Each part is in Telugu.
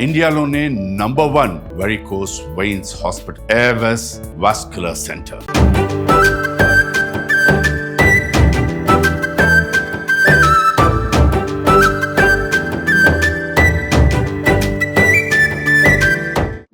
ఇండియాలోనే number one varicose veins hospital Avis vascular centre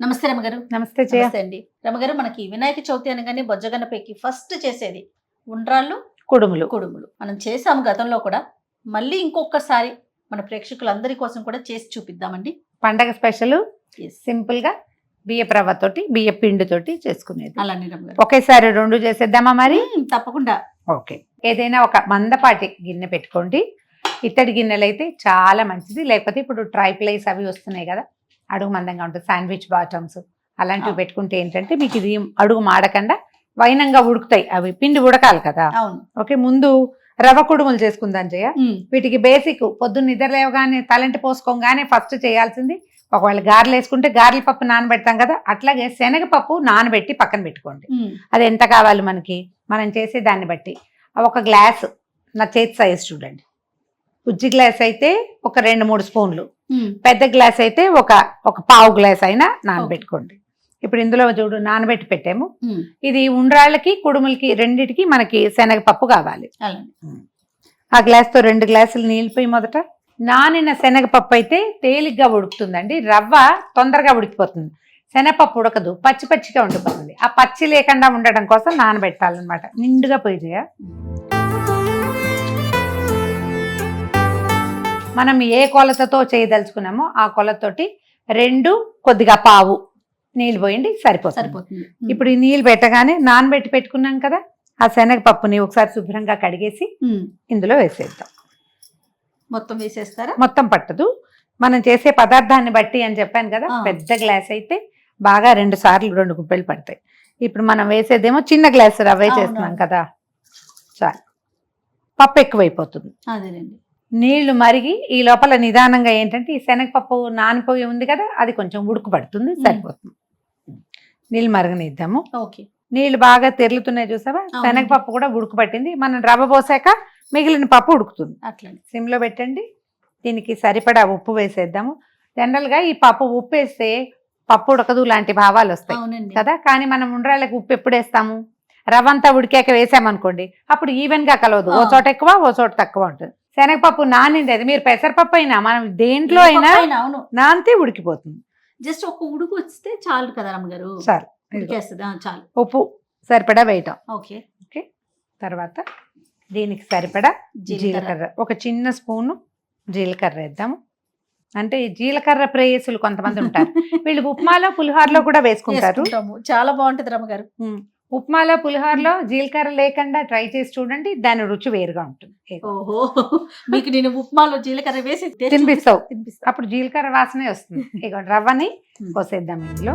namaste రమగారు. నమస్తే జయ. నమస్తే అండి. రమగారు మనకి వినాయక చవితి అనగానే బొజ్జగన్నపైకి ఫస్ట్ చేసేది ఉండ్రాళ్ళు కుడుములు. కుడుములు. మనం చేసాము గతంలో కూడా. మళ్ళీ ఇంకొకసారి మన ప్రేక్షకులందరి కోసం కూడా చేసి చూపిద్దామండి. పండగ స్పెషల్ Yes. సింపుల్గా బియ్య రవ్వ తోటి బియ్య పిండి తోటి చేసుకునేది. రమగారు ఒకేసారి రెండు చేసేద్దామా మరి? తప్పకుండా. ఓకే. ఏదైనా ఒక మందపాటి గిన్నె పెట్టుకోండి. ఇత్తడి గిన్నెలు అయితే చాలా మంచిది. లేకపోతే ఇప్పుడు ట్రై ప్లేస్ అవి వస్తున్నాయి కదా అడుగు మందంగా ఉంటుంది శాండ్విచ్ బాటమ్స్ అలాంటివి. పెట్టుకుంటే ఏంటంటే మీకు ఇది అడుగు మాడకుండా వైనంగా ఉడుకుతాయి. అవి పిండి ఉడకాలి కదా. ఓకే ముందు రవ్వ కుడుములు చేసుకుందాం జయ. వీటికి బేసిక్ పొద్దున్న నిద్ర లేవగానే తలంటి పోసుకోగానే ఫస్ట్ చేయాల్సింది ఒకవేళ గారెలు వేసుకుంటే గారెల పప్పు నానబెడతాం కదా అట్లాగే శనగపప్పు నానబెట్టి పక్కన పెట్టుకోండి. అది ఎంత కావాలి మనకి? మనం చేసే దాన్ని బట్టి. ఒక గ్లాస్ నా చేతి సైజ్ చూడండి. ఉజ్జి గ్లాస్ అయితే ఒక రెండు మూడు స్పూన్లు. పెద్ద గ్లాస్ అయితే ఒక ఒక పావు గ్లాస్ అయినా నానబెట్టుకోండి. ఇప్పుడు ఇందులో చూడు నానబెట్టి పెట్టాము. ఇది ఉండ్రాళ్ళకి కుడుములకి రెండిటికి మనకి శనగపప్పు కావాలి. ఆ గ్లాస్తో రెండు గ్లాసులు నీళ్ళు పోయి మొదట నానిన శనగపప్పు అయితే తేలిగ్గా ఉడుకుతుందండి. రవ్వ తొందరగా ఉడికిపోతుంది. శనగపప్పు ఉడకదు పచ్చి పచ్చిగా ఉండిపోతుంది. ఆ పచ్చి లేకుండా ఉండడం కోసం నానబెట్టాలన్నమాట. నిండుగా పోయి చేయ మనం ఏ కొలతతో చేయదలుచుకున్నామో ఆ కొలతతోటి రెండు కొద్దిగా పావు. నీళ్ళు పోయండి సరిపోతుంది. సరిపోతుంది. ఇప్పుడు ఈ నీళ్ళు పెట్టగానే నానబెట్టి పెట్టుకున్నాం కదా ఆ శనగపప్పుని ఒకసారి శుభ్రంగా కడిగేసి. ఇందులో వేసేద్దాం. మొత్తం వేసేస్తారా? మొత్తం పట్టదు. మనం చేసే పదార్థాన్ని బట్టి అని చెప్పాను కదా. పెద్ద గ్లాస్ అయితే బాగా రెండు సార్లు రెండు గుప్పెలు పడతాయి. ఇప్పుడు మనం వేసేదేమో చిన్న గ్లాస్ రవ్వే చేస్తున్నాం. కదా చాలు. పప్పు ఎక్కువైపోతుంది. అదేనండి. నీళ్ళు మరిగి ఈ లోపల నిదానంగా ఏంటంటే ఈ శనగపప్పు నానిపోయి ఉంది కదా అది కొంచెం ఉడుకు పడుతుంది సరిపోతుంది. నీళ్ళు మరగనిద్దాము. ఓకే. నీళ్ళు బాగా తెరులుతున్నాయి చూసావా. శనగపప్పు కూడా ఉడుకు పట్టింది. మనం రవ్వ పోసాక మిగిలిన పప్పు ఉడుకుతుంది. అట్లనే. సిమ్లో పెట్టండి. దీనికి సరిపడా ఉప్పు వేసేద్దాము. జనరల్గా ఈ పప్పు ఉప్పు వేస్తే పప్పు ఉడకదు లాంటి భావాలు వస్తాయి. కదా? కానీ మనం ఉండ్రాళ్ళకి ఉప్పు ఎప్పుడు వేస్తాము? రవ్వ అంతా ఉడికాక వేసామనుకోండి అప్పుడు ఈవెన్గా కలవదు. ఓ. చోట ఎక్కువ ఓ చోట తక్కువ ఉంటుంది. శనగపప్పు నానింది అది మీరు పెసరపప్పు అయినా మనం దేంట్లో అయినా నానితే ఉడికిపోతుంది. జస్ట్ ఒక ఉడుకు వస్తే చాలు కదా రమ్మగారు. చాలు. ఉడికేస్తుంది. చాలు. ఉప్పు సరిపడా వేయటం. ఓకే. తర్వాత దీనికి సరిపడా జీలకర్ర. ఒక చిన్న స్పూను జీలకర్ర వేద్దాము. అంటే ఈ జీలకర్ర ప్రేయసులు కొంతమంది ఉంటారు. వీళ్ళు ఉప్మాలో పులిహోరలో కూడా వేసుకుంటారు. చాలా బాగుంటది రమ్మగారు. ఉప్మాలో పులిహోరలో జీలకర్ర లేకుండా ట్రై చేసి చూడండి దాని రుచి వేరుగా ఉంటుంది. ఓహో. మీకు నేను ఉప్మాలో జీలకర్ర వేసి తినిపిస్తావు. తినిపిస్తా. అప్పుడు జీలకర్ర వాసనే వస్తుంది. ఇక రవ్వని ఉమ్. పోసేద్దాం ఇందులో.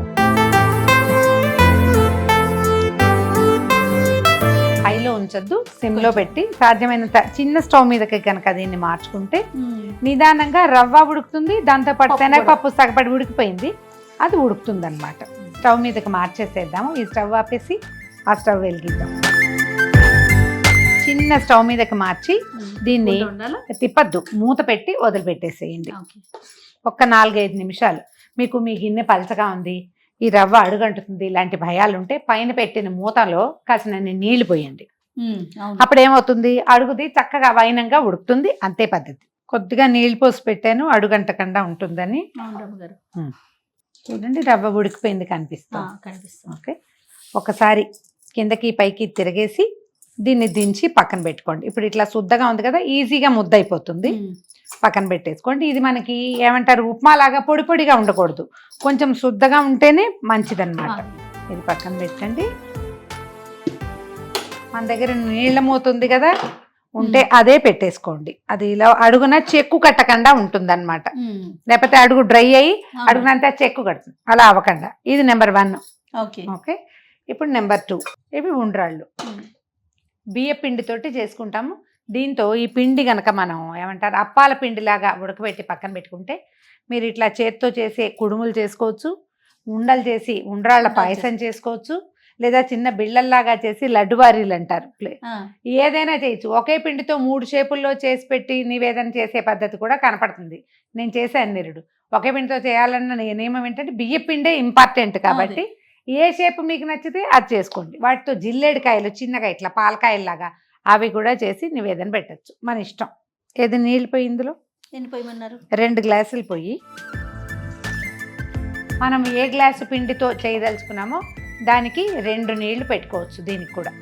హైలో ఉంచొద్దు సిమ్లో పెట్టి సాధ్యమైనంత చిన్న స్టవ్ మీదకి కనుక దీన్ని మార్చుకుంటే. నిదానంగా రవ్వ ఉడుకుతుంది దాంతోపాటు పప్పు శనగపప్పు సగపడి ఉడికిపోయింది అది ఉడుకుతుంది అనమాట స్టవ్ మీదకి మార్చేసేద్దాము. ఈ స్టవ్ ఆపేసి ఆ స్టవ్ వెలిగిద్దాం. చిన్న స్టవ్ మీదకి మార్చి. దీన్ని? తిప్పద్దు. మూత పెట్టి వదిలిపెట్టేసేయండి. ఒక్క నాలుగైదు నిమిషాలు. మీకు మీ గిన్నె పలచగా ఉంది ఈ రవ్వ అడుగంటుతుంది ఇలాంటి భయాలు ఉంటే పైన పెట్టిన మూతలో కాసినన్ని నీళ్ళు పోయండి. అప్పుడు ఏమవుతుంది అడుగుది చక్కగా వైనంగా ఉడుకుతుంది. అంతే పద్ధతి. కొద్దిగా నీళ్ళు పోసి పెట్టాను అడుగంటకుండా ఉంటుందని. చూడండి రవ్వ ఉడికిపోయింది కనిపిస్తుంది. ఓకే. ఒకసారి కిందకి పైకి తిరిగేసి దీన్ని దించి పక్కన పెట్టుకోండి. ఇప్పుడు ఇట్లా శుద్ధగా ఉంది కదా ఈజీగా ముద్ద అయిపోతుంది. పక్కన పెట్టేసుకోండి. ఇది మనకి ఏమంటారు ఉప్మా లాగా పొడి పొడిగా ఉండకూడదు. కొంచెం శుద్ధగా ఉంటేనే మంచిదన్నమాట. ఇది పక్కన పెట్టండి. మన దగ్గర నీళ్ళ మూత ఉంది కదా ఉంటే అదే పెట్టేసుకోండి. అది ఇలా అడుగున చెక్కు కట్టకుండా ఉంటుందన్నమాట. ఉమ్, లేకపోతే అడుగు డ్రై అయ్యి. అడుగునంతా చెక్కు కడుతుంది. అలా అవ్వకుండా. ఇది నెంబర్ వన్. ఓకే. ఓకే? ఇప్పుడు నెంబర్ టూ. ఇవి ఉండ్రాళ్ళు. బియ్య పిండితోటి చేసుకుంటాము. దీంతో ఈ పిండి గనక మనం ఏమంటారు అప్పాల పిండిలాగా ఉడకబెట్టి పక్కన పెట్టుకుంటే మీరు ఇట్లా చేత్తో చేసే కుడుములు చేసుకోవచ్చు ఉండలు చేసి ఉండ్రాళ్ళ పాయసం చేసుకోవచ్చు లేదా చిన్న బిళ్ళల్లాగా చేసి లడ్డువారీలు అంటారు. ఏదైనా చేయొచ్చు. ఒకే పిండితో మూడు షేపుల్లో చేసి పెట్టి నివేదన చేసే పద్ధతి కూడా కనపడుతుంది. నేను చేశాను నిరుడు ఒకే పిండితో చేయాలన్న నియమం ఏంటంటే బియ్య పిండే ఇంపార్టెంట్ కాబట్టి ఏ షేప్ మీకు నచ్చితే అది చేసుకోండి. వాటితో జిల్లేడికాయలు చిన్నగా ఇట్లా పాలకాయల్లాగా అవి కూడా చేసి నివేదన పెట్టచ్చు. మన ఇష్టం. ఏది నీళ్ళు పోయి ఇందులో? ఎన్ని పోయమన్నారు? రెండు గ్లాసులు పోయి. మనం ఏ గ్లాసు పిండితో చేయదలుచుకున్నామో దానికి రెండు నీళ్ళు పెట్టుకోవచ్చు దీనికి కూడా.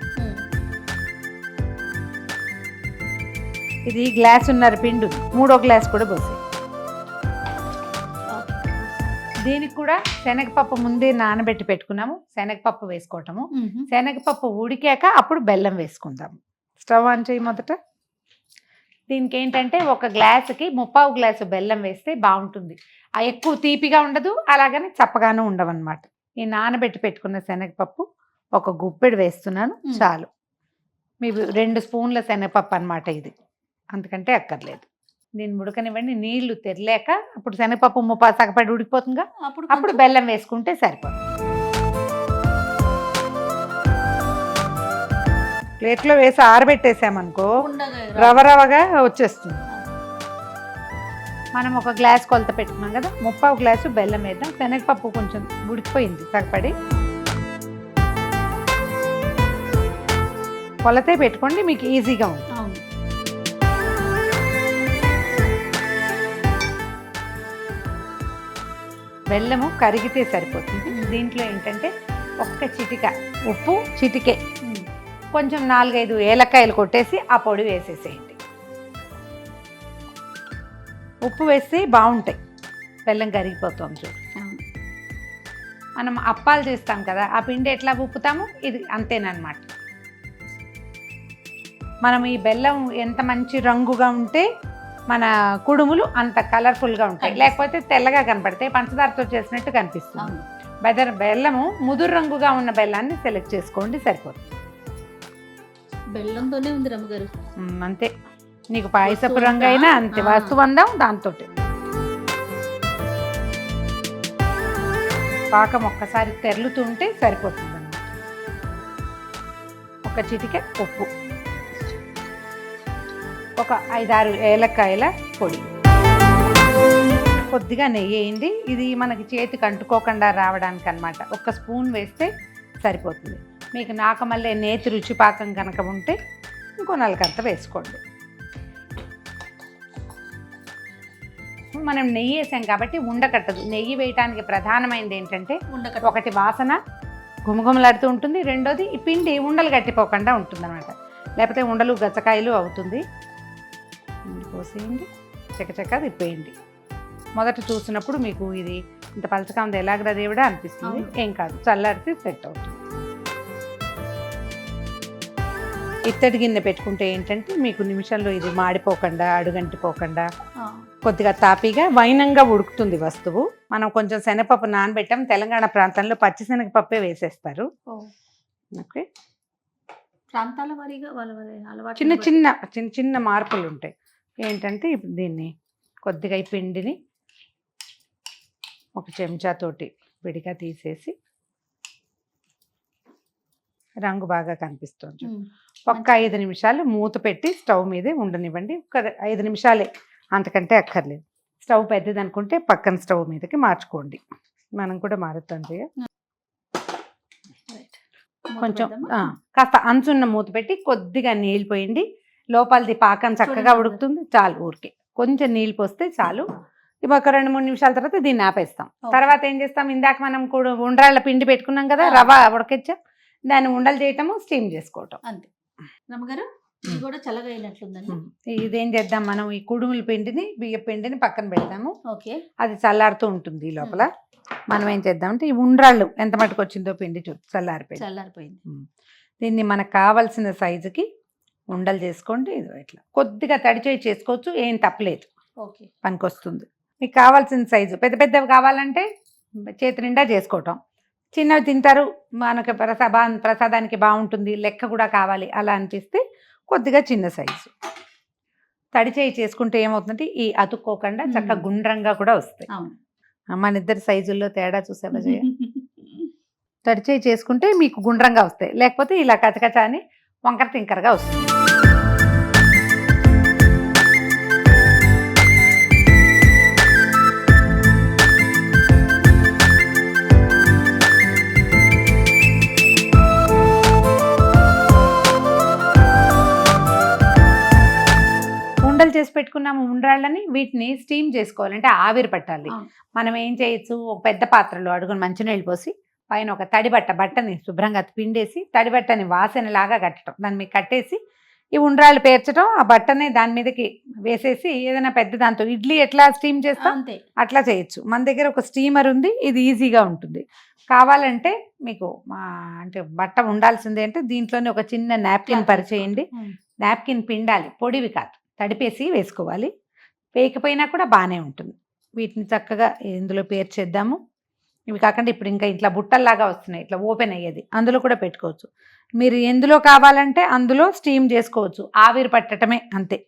ఇది గ్లాసున్నర పిండి. ఉంది. మూడో గ్లాస్ కూడా పోసి దీనికి కూడా శనగపప్పు ముందే నానబెట్టి పెట్టుకున్నాము. శనగపప్పు వేసుకోవటము. శనగపప్పు ఉడికాక అప్పుడు బెల్లం వేసుకుందాము. స్టవ్ ఆన్ చేయి మొదట. దీనికి ఏంటంటే ఒక గ్లాసుకి ముప్పావు గ్లాసు బెల్లం వేస్తే బాగుంటుంది. ఆ ఎక్కువ తీపిగా ఉండదు అలాగని చప్పగాను ఉండవన్నమాట. ఈ నానబెట్టి పెట్టుకున్న శనగపప్పు ఒక గుప్పెడు వేస్తున్నాను. చాలు. మీ రెండు స్పూన్ల శనగపప్పు అన్నమాట ఇది. అంతకంటే అక్కర్లేదు. దీన్ని ఉడకనివ్వండి నీళ్ళు తెరలేక అప్పుడు శనగపప్పు ముప్పా సగపడి ఉడికిపోతుందిగా. అప్పుడు అప్పుడు బెల్లం వేసుకుంటే సరిపోతుంది. ప్లేట్లో వేసి ఆరబెట్టేసామనుకో రవ రవగా వచ్చేస్తుంది. మనం ఒక గ్లాస్ కొలత పెట్టుకున్నాం కదా ముప్పావు గ్లాసు బెల్లం వేద్దాం. శనగపప్పు కొంచెం ఉడికిపోయింది సగపడి. కొలతే పెట్టుకోండి మీకు ఈజీగా ఉంటుంది. బెల్లము కరిగితే సరిపోతుంది. దీంట్లో ఏంటంటే ఒక్క చిటిక ఉప్పు చిటికే. కొంచెం నాలుగైదు ఏలక్కాయలు కొట్టేసి ఆ పొడి వేసేసేయండి. ఉప్పు వేస్తే బాగుంటాయి. బెల్లం కరిగిపోతుంది చూడు. మనం అప్పాలు చేస్తాం కదా ఆ పిండి ఎట్లా ఉప్పుతాము? ఇది అంతేనమాట మనం ఈ బెల్లం ఎంత మంచి రంగుగా ఉంటే మన కుడుములు అంత కలర్ఫుల్గా ఉంటాయి. లేకపోతే తెల్లగా కనపడతాయి. పంచదారతో చేసినట్టు కనిపిస్తుంది. బెదర్ బెల్లము ముదురు రంగుగా ఉన్న బెల్లాన్ని సెలెక్ట్ చేసుకోండి సరిపోతుంది బెల్లంతోనే ఉంది రమ్మగారు. అంతే. నీకు పాయసపు రంగు అయినా అంతా? వస్తువు అందాం దాంతో పాకం ఒక్కసారి తెరులుతుంటే సరిపోతుంది ఒక చిటికె ఉప్పు. ఒక ఐదారు ఏలక్కాయల పొడి. కొద్దిగా నెయ్యి వేయండి. ఇది మనకి చేతికి అంటుకోకుండా రావడానికి అన్నమాట ఒక స్పూన్ వేస్తే సరిపోతుంది. మీకు నాకమల్లే నేతి రుచి పాకం కనుక ఉంటే ఇంకో నలకంత వేసుకోండి. మనం నెయ్యి వేసాం కాబట్టి ఉండకట్టదు. నెయ్యి వేయటానికి ప్రధానమైనది ఏంటంటే ఉండకట్ట ఒకటి వాసన గుమగుమలాడుతూ ఉంటుంది. రెండోది ఈ పిండి ఉండలు గట్టిపోకుండా ఉంటుంది అనమాట లేకపోతే ఉండలు గచ్చకాయలు అవుతుంది. పోసేయండి చకచక తిప్పేయండి. మొదట చూసినప్పుడు మీకు ఇది ఇంత పలచగా ఉంది ఎలాగరా దేవుడా అనిపిస్తుంది. ఏం కాదు చల్లారితే సెట్ అవుతుంది. ఇత్తడి గిన్నె పెట్టుకుంటే ఏంటంటే మీకు నిమిషంలో ఇది మాడిపోకుండా అడుగంటిపోకుండా ఆ, కొద్దిగా తాపీగా వైనంగా ఉడుకుతుంది వస్తువు. మనం కొంచెం శనగపప్పు నానబెట్టాం తెలంగాణ ప్రాంతంలో పచ్చి శనగపప్పే వేసేస్తారు. ఓకే. ప్రాంతాల వారీగా చిన్న చిన్న చిన్న చిన్న మార్పులు ఉంటాయి ఏంటంటే ఇప్పుడు దీన్ని కొద్దిగా ఈ పిండిని ఒక చెంచాతోటి విడిగా తీసేసి రంగు బాగా కనిపిస్తుంది. ఒక్క ఐదు నిమిషాలు మూత పెట్టి స్టవ్ మీదే ఉండనివ్వండి. ఒక ఐదు నిమిషాలే అంతకంటే అక్కర్లేదు. స్టవ్ పెద్దది అనుకుంటే పక్కన స్టవ్ మీదకి మార్చుకోండి. మనం కూడా మారుతాం జయ. కొంచెం కాస్త అంచున్న మూత పెట్టి కొద్దిగా నీళ్ళు పోయండి. లోపలిది పాకం చక్కగా. ఉడుకుతుంది చాలు ఊరికే. కొంచెం నీళ్ళు పోస్తే చాలు. ఒక రెండు మూడు నిమిషాల తర్వాత దీన్ని ఆపేస్తాం. తర్వాత ఏం చేస్తాం? ఇందాక మనం కూడా ఉండ్రాళ్ళ పిండి పెట్టుకున్నాం కదా ఆ. రవ్వ ఉడకిచ్చాం. దాన్ని ఉండలు చేయటము స్టీమ్ చేసుకోవటం. అంతే. రమ్మగారు ఇది కూడా చేద్దాం మనం? ఈ కుడుముల పిండిని బియ్య పిండిని పక్కన పెడతాము. ఓకే. అది చల్లారుతూ ఉంటుంది ఈ లోపల. మనం ఏం చేద్దామంటే ఈ ఉండ్రాళ్ళు ఎంత మటుకు వచ్చిందో పిండి చూ చల్లారిపోయింది. చల్లారిపోయింది. దీన్ని మనకు కావాల్సిన సైజుకి ఉండలు చేసుకోండి ఇదో ఇట్లా. కొద్దిగా తడిచేయి చేసుకోవచ్చు ఏం తప్పలేదు. ఓకే. పనికొస్తుంది. మీకు కావాల్సిన సైజు పెద్ద పెద్దవి కావాలంటే చేతి నిండా చేసుకోవటం. చిన్నవి తింటారు మనకు ప్రసా ప్రసాదానికి బాగుంటుంది లెక్క కూడా కావాలి అలా అనిపిస్తే కొద్దిగా చిన్న సైజు. తడి చేయి చేసుకుంటే ఏమవుతుందంటే ఈ అతుక్కోకుండా చక్కగా. గుండ్రంగా కూడా వస్తాయి. అవును. మన ఇద్దరి సైజుల్లో తేడా చూసావా జయ? తడిచేయి చేసుకుంటే మీకు గుండ్రంగా వస్తాయి. లేకపోతే ఇలా కచకచ అని వంకర తింకరగా వస్తుంది. ఉండలు చేసి పెట్టుకున్నాము ఉండ్రాళ్ళని వీటిని స్టీమ్ చేసుకోవాలి. అంటే ఆవిరి పట్టాలి. మనం ఏం చేయొచ్చు? ఒక పెద్ద పాత్రలో అడుగుని మంచినీళ్ళు పోసి పైన ఒక తడి బట్ట బట్టని శుభ్రంగా పిండేసి తడి బట్టని వాసనలాగా కట్టడం దాన్ని మీకు కట్టేసి ఈ ఉండ్రాళ్ళు పేర్చడం ఆ బట్టని దాని మీదకి వేసేసి ఏదైనా పెద్ద దాంతో ఇడ్లీ ఎట్లా స్టీమ్ చేస్తాం? అట్లా చేయొచ్చు. మన దగ్గర ఒక స్టీమర్ ఉంది ఇది ఈజీగా ఉంటుంది. కావాలంటే మీకు మా అంటే బట్ట ఉండాల్సిందే అంటే దీంట్లోనే ఒక చిన్న నాప్కిన్ పరిచేయండి. నాప్కిన్ పిండాలి. పొడివి కాదు. తడిపేసి వేసుకోవాలి. వేయకపోయినా కూడా బాగానే ఉంటుంది. వీటిని చక్కగా ఇందులో పేర్చేద్దాము. ఇవి కాకుండా ఇప్పుడు ఇంకా ఇట్లా బుట్టల్లాగా వస్తున్నాయి. ఇట్లా ఓపెన్ అయ్యేది. అందులో కూడా పెట్టుకోవచ్చు. మీరు ఎందులో కావాలంటే అందులో స్టీమ్ చేసుకోవచ్చు. ఆవిరి పట్టడమే అంతే.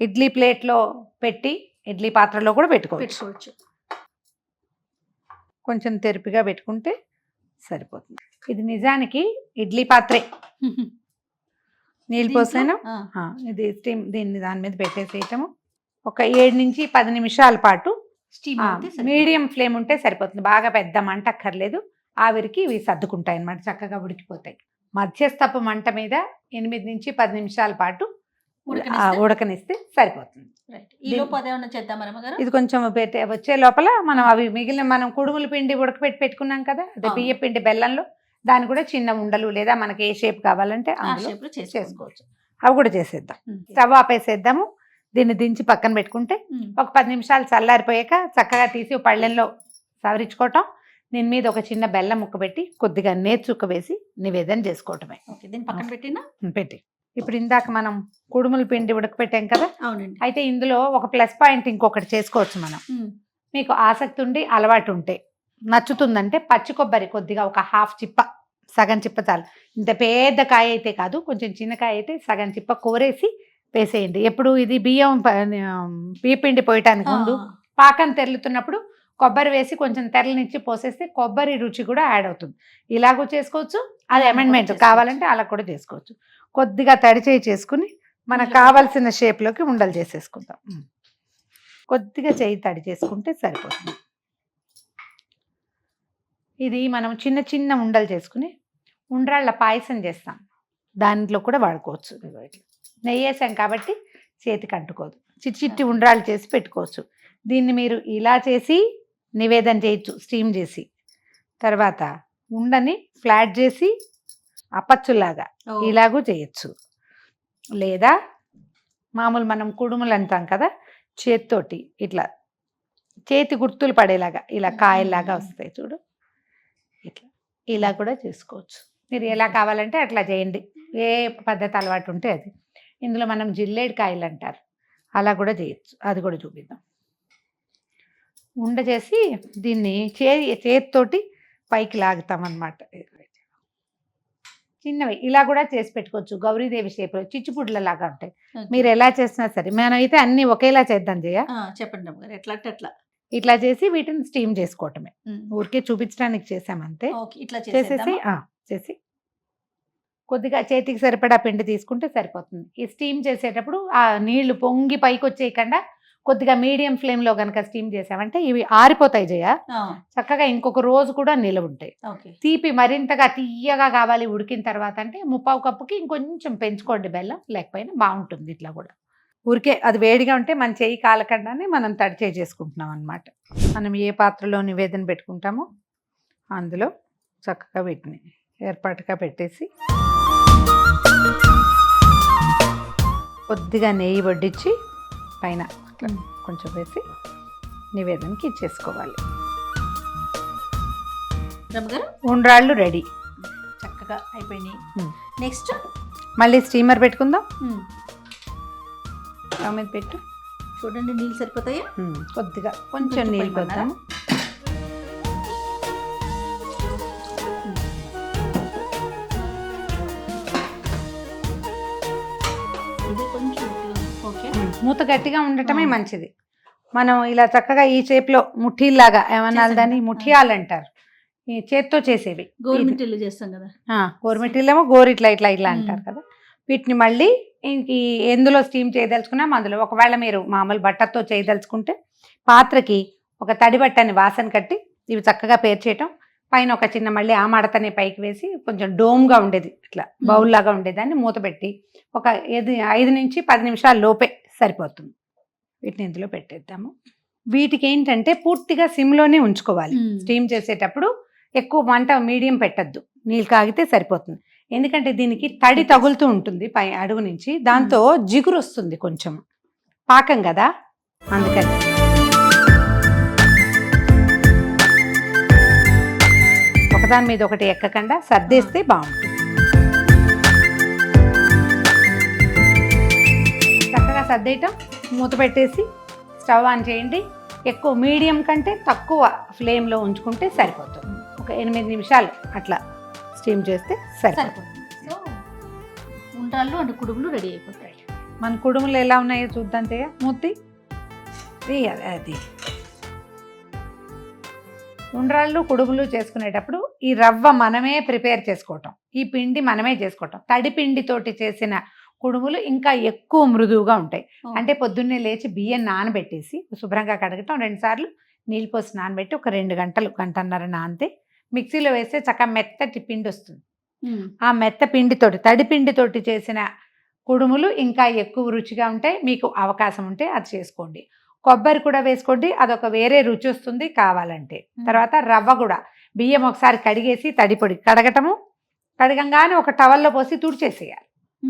ఇడ్లీ ప్లేట్లో పెట్టి ఇడ్లీ పాత్రలో కూడా పెట్టుకోవచ్చు. పెట్టుకోవచ్చు. కొంచెం తెరిపిగా పెట్టుకుంటే సరిపోతుంది. ఇది నిజానికి ఇడ్లీ పాత్రే. నీళ్ళు పోసాను? ఇది స్టీమ్ దీన్ని దాని మీద పెట్టేసేయటము. ఒక ఏడు నుంచి పది నిమిషాల పాటు స్టీమ్. మీడియం ఫ్లేమ్ ఉంటే సరిపోతుంది. బాగా పెద్ద మంట అక్కర్లేదు. ఆవిరికి ఇవి సర్దుకుంటాయి అన్నమాట చక్కగా ఉడికిపోతాయి. మధ్యస్థపు మంట మీద ఎనిమిది నుంచి పది నిమిషాల పాటు ఉడకనిస్తే? సరిపోతుంది. ఇది కొంచెం పెట్టే వచ్చే లోపల మనం అవి మిగిలిన మనం కుడుముల పిండి ఉడకపెట్టి పెట్టుకున్నాం కదా అదే. బియ్య పిండి బెల్లంలో దాన్ని కూడా చిన్న ఉండలు లేదా మనకి ఏ షేప్ కావాలంటే చేసుకోవచ్చు. అవి కూడా చేసేద్దాం. స్టవ్ ఆపేసేద్దాము. దీన్ని దించి పక్కన పెట్టుకుంటే. ఒక పది నిమిషాలు చల్లారిపోయాక చక్కగా తీసి పళ్ళెంలో సవరించుకోవటం. దీని మీద ఒక చిన్న బెల్లం ముక్క పెట్టి కొద్దిగా నేర్చుక్క వేసి నివేదన చేసుకోవటమే. దీన్ని పక్కన పెట్టినా? పెట్టి. ఇప్పుడు ఇందాక మనం కుడుముల పిండి ఉడకపెట్టాం కదా? అవునండి. అయితే ఇందులో ఒక ప్లస్ పాయింట్ ఇంకొకటి చేసుకోవచ్చు మనం. మీకు ఆసక్తి ఉండి అలవాటు ఉంటే. నచ్చుతుందంటే పచ్చి కొబ్బరి కొద్దిగా ఒక హాఫ్ చిప్ప సగం చిప్ప చాలు. ఇంత పెద్ద కాయ అయితే కాదు కొంచెం చిన్న కాయ అయితే సగం చిప్ప కోరేసి వేసేయండి. ఎప్పుడు ఇది బియ్యం ప- బియ్య పిండి పోయటానికి ముందు పాకం తెరులుతున్నప్పుడు కొబ్బరి వేసి కొంచెం తెరలనిచ్చి పోసేస్తే కొబ్బరి రుచి కూడా యాడ్ అవుతుంది. ఇలాగూ చేసుకోవచ్చు. అది అమెండ్మెంట్. కావాలంటే అలా కూడా చేసుకోవచ్చు. కొద్దిగా తడిచేయి చేసుకుని మనకు కావాల్సిన షేప్లోకి ఉండలు చేసేసుకుందాం. కొద్దిగా చేయి తడి చేసుకుంటే సరిపోతుంది. ఇది మనం చిన్న చిన్న ఉండలు చేసుకుని ఉండ్రాళ్ళ పాయసం చేస్తాం. దాంట్లో కూడా వాడుకోవచ్చు. ఇట్లా. నెయ్యి వేసాం కాబట్టి చేతికి అంటుకోదు. చిట్టి చిట్టి ఉండ్రాళ్ళు చేసి పెట్టుకోవచ్చు. దీన్ని మీరు ఇలా చేసి నివేదన చేయొచ్చు స్టీమ్ చేసి. తర్వాత ఉండని ఫ్లాట్ చేసి అప్పచ్చులాగా ఓ, ఇలాగూ చేయొచ్చు. లేదా మామూలు మనం కుడుములు అంటాం కదా చేత్తోటి ఇట్లా చేతి గుర్తులు పడేలాగా ఇలా కాయల్లాగా వస్తాయి చూడు. ఇట్లా ఇలా కూడా చేసుకోవచ్చు. మీరు ఎలా కావాలంటే అట్లా చేయండి. ఏ పద్ధతి అలవాటు ఉంటే అది. ఇందులో మనం జిల్లేడు కాయలు అంటారు అలా కూడా చేయొచ్చు. అది కూడా చూపిద్దాం. ఉండ చేసి దీన్ని చే చేతితోటి పైకి లాగుతాం అన్నమాట చిన్నవి. ఇలా కూడా చేసి పెట్టుకోవచ్చు. గౌరీదేవి షేప్లో చిచ్చుపుడ్ల లాగా ఉంటాయి. మీరు ఎలా చేసినా సరే. మనం అయితే అన్ని ఒకేలా చేద్దాం జయ. చెప్పండి ఎట్లా అట్లా. ఇట్లా చేసి వీటిని స్టీమ్ చేసుకోవటమే. ఊరికే చూపించడానికి చేసామంతే. ఇట్లా చేసేసి చేసి కొద్దిగా చేతికి సరిపడా పిండి తీసుకుంటే సరిపోతుంది. ఈ స్టీమ్ చేసేటప్పుడు ఆ నీళ్ళు పొంగి పైకి వచ్చేయకుండా కొద్దిగా మీడియం ఫ్లేమ్లో కనుక స్టీమ్ చేసామంటే ఇవి ఆరిపోతాయి జయ. చక్కగా ఇంకొక రోజు కూడా నిలవ ఉంటాయి ఓకే. తీపి మరింతగా తీయగా కావాలి ఉడికిన తర్వాత అంటే ముప్పావు కప్పుకి ఇంకొంచెం పెంచుకోండి బెల్లం లేకపోయినా బాగుంటుంది ఇట్లా కూడా. ఊరికే అది వేడిగా ఉంటే మన చేయి కాలకుండానే మనం తడి చేసుకుంటున్నాం అనమాట మనం ఏ పాత్రలో నివేదన పెట్టుకుంటామో అందులో చక్కగా వీటిని ఏర్పాటుగా పెట్టేసి కొద్దిగా నెయ్యి వడ్డించి పైన కొంచెం వేసి నివేదనకి ఇచ్చేసుకోవాలి. ఉండ్రాళ్ళు రెడీ చక్కగా అయిపోయినాయి. నెక్స్ట్? మళ్ళీ స్టీమర్ పెట్టుకుందాం. మీద పెట్టు. చూడండి నీళ్ళు సరిపోతాయా? కొద్దిగా కొంచెం నీళ్ళు పోయమన్నారా? మూత గట్టిగా ఉండటమే. మంచిది. మనం ఇలా చక్కగా ఈ షేప్లో ముఠీల్లాగా ఏమన్నా దాన్ని. ముఠియాలు అంటారు ఈ చేత్తో చేసేవి. గవర్నమెంట్ ఇల్లు చేస్తాం కదా. గోరుమిట్టిలేమో గోరు ఇట్లా ఇట్లా. అంటారు కదా. వీటిని మళ్ళీ ఇంక ఈ ఎందులో స్టీమ్ చేయదలుచుకున్నాం అందులో. ఒకవేళ మీరు మామూలు బట్టతో చేయదలుచుకుంటే పాత్రకి ఒక తడి బట్టని వాసన కట్టి ఇవి చక్కగా పేర్చేయటం పైన ఒక చిన్న మళ్ళీ ఆ మడతని పైకి వేసి కొంచెం డోమ్గా ఉండేది. ఇట్లా బౌల్ లాగా ఉండేదాన్ని. మూత పెట్టి ఒక ఐదు నుంచి పది నిమిషాల లోపే సరిపోతుంది. వీటిని ఇందులో పెట్టేద్దాము. వీటికి ఏంటంటే పూర్తిగా సిమ్లోనే ఉంచుకోవాలి. స్టీమ్ చేసేటప్పుడు ఎక్కువ మంట మీడియం పెట్టద్దు. నీళ్ళు కాగితే సరిపోతుంది. ఎందుకంటే దీనికి తడి తగులుతూ ఉంటుంది పై అడుగు నుంచి. దాంతో జిగురు వస్తుంది కొంచెం. పాకం కదా? అందుకని. ఒకదాని మీద ఒకటి ఎక్కకుండా సర్దేస్తే బాగుంటుంది. సర్దేయటం మూత పెట్టేసి స్టవ్ ఆన్ చేయండి. ఎక్కువ మీడియం కంటే తక్కువ ఫ్లేమ్లో ఉంచుకుంటే సరిపోతుంది. ఒక ఎనిమిది నిమిషాలు అట్లా స్టీమ్ చేస్తే సరిపోతుంది. సో ఉండ్రాళ్ళు అండ్ కుడుములు రెడీ అయిపోతాయి. మన కుడుములు ఎలా ఉన్నాయో చూద్దాం తెగ మూర్తి అది. ఉండ్రాళ్ళు కుడుములు చేసుకునేటప్పుడు ఈ రవ్వ మనమే ప్రిపేర్ చేసుకోవటం. ఈ పిండి మనమే చేసుకోవటం. తడి పిండితోటి చేసిన కుడుములు ఇంకా ఎక్కువ మృదువుగా ఉంటాయి. అంటే పొద్దున్నే లేచి బియ్యం నానబెట్టేసి శుభ్రంగా కడగటం రెండుసార్లు నీళ్ళు పోసి నానబెట్టి ఒక రెండు గంటలు గంటన్నర నానితే మిక్సీలో వేస్తే చక్కగా మెత్తటి పిండి వస్తుంది. ఆ మెత్త పిండితోటి తడి పిండితోటి చేసిన కుడుములు ఇంకా ఎక్కువ రుచిగా ఉంటాయి మీకు అవకాశం ఉంటే అది చేసుకోండి. కొబ్బరి కూడా వేసుకోండి అదొక వేరే రుచి వస్తుంది కావాలంటే. తర్వాత రవ్వ కూడా బియ్యం ఒకసారి కడిగేసి తడి పొడి కడగటము కడగంగానే ఒక టవల్లో పోసి తుడిచేసేయాలి.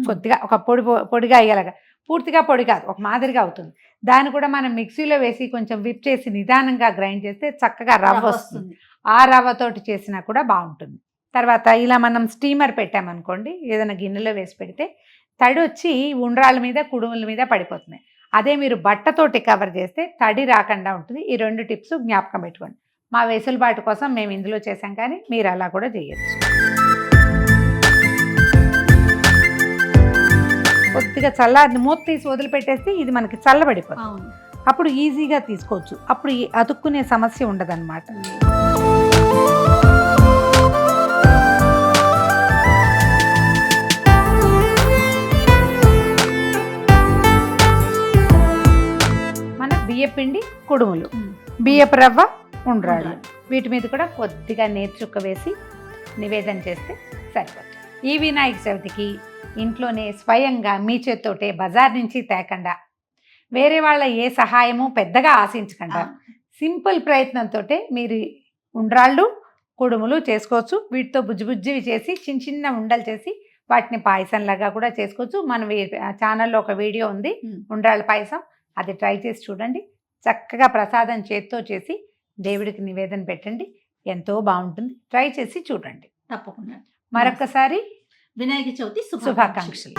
కొద్దిగా ఒక పొడి పొడిగా అయ్యేలాగా. పూర్తిగా పొడి కాదు ఒక మాదిరిగా అవుతుంది. దాన్ని కూడా మనం మిక్సీలో వేసి కొంచెం విప్ చేసి నిదానంగా గ్రైండ్ చేస్తే చక్కగా రవ్వ వస్తుంది. ఆ రవ్వతోటి చేసినా కూడా బాగుంటుంది. తర్వాత ఇలా మనం స్టీమర్ పెట్టామనుకోండి ఏదైనా గిన్నెలో వేసి పెడితే తడి వచ్చి ఉండ్రాళ్ళ మీద కుడుముల మీద పడిపోతున్నాయి అదే మీరు బట్టతోటి కవర్ చేస్తే తడి రాకుండా ఉంటుంది. ఈ రెండు టిప్స్ జ్ఞాపకం పెట్టుకోండి. మా వెసులుబాటు కోసం మేము ఇందులో చేసాం కానీ మీరు అలా కూడా చేయొచ్చు. కొద్దిగా చల్లారిని మూత తీసి వదిలిపెట్టేస్తే ఇది మనకి చల్లబడిపోతుంది. అప్పుడు ఈజీగా తీసుకోవచ్చు. అప్పుడు ఈ అతుక్కునే సమస్య ఉండదన్నమాట. మన బియ్యపిండి కుడుములు. బియ్యపు రవ్వ ఉండ్రాళ్ళు. వీటి మీద కూడా కొద్దిగా నేర్చుక్క వేసి నివేదన చేస్తే సరిపోతుంది. ఈ వినాయక చవితికి ఇంట్లోనే స్వయంగా మీ చేత్తోటే బజార్ నుంచి తేకుండా. వేరే వాళ్ళ ఏ సహాయము పెద్దగా ఆశించకుండా. సింపుల్ ప్రయత్నంతో మీరు ఉండ్రాళ్ళు కుడుములు చేసుకోవచ్చు. వీటితో బుజ్జి బుజ్జివి చేసి చిన్న చిన్న ఉండలు చేసి వాటిని పాయసంలాగా కూడా చేసుకోవచ్చు. మన ఛానల్లో ఒక వీడియో ఉంది. ఉండ్రాళ్ళ పాయసం. అది ట్రై చేసి చూడండి. చక్కగా ప్రసాదం చేత్తో చేసి దేవుడికి నివేదన పెట్టండి. ఎంతో బాగుంటుంది. ట్రై చేసి చూడండి. తప్పకుండా. మరొకసారి వినాయక చవితి శుభాకాంక్షలు.